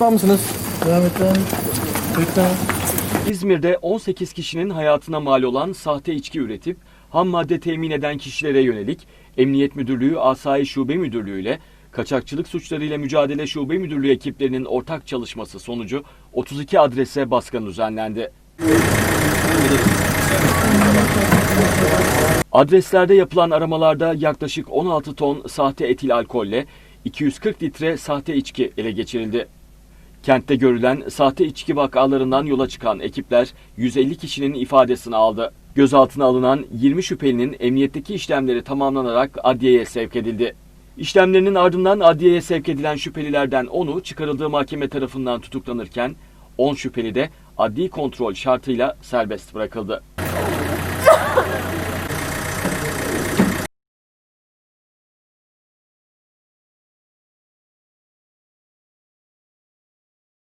Var mısınız? Et. Bekle. İzmir'de 18 kişinin hayatına mal olan sahte içki üretip ham madde temin eden kişilere yönelik Emniyet Müdürlüğü Asayiş Şube Müdürlüğü ile Kaçakçılık Suçlarıyla Mücadele Şube Müdürlüğü ekiplerinin ortak çalışması sonucu 32 adrese baskın düzenlendi. Adreslerde yapılan aramalarda yaklaşık 16 ton sahte etil alkolle 240 litre sahte içki ele geçirildi. Kentte görülen sahte içki vakalarından yola çıkan ekipler 150 kişinin ifadesini aldı. Gözaltına alınan 20 şüphelinin emniyetteki işlemleri tamamlanarak adliyeye sevk edildi. İşlemlerinin ardından adliyeye sevk edilen şüphelilerden 10'u çıkarıldığı mahkeme tarafından tutuklanırken 10 şüpheli de adli kontrol şartıyla serbest bırakıldı.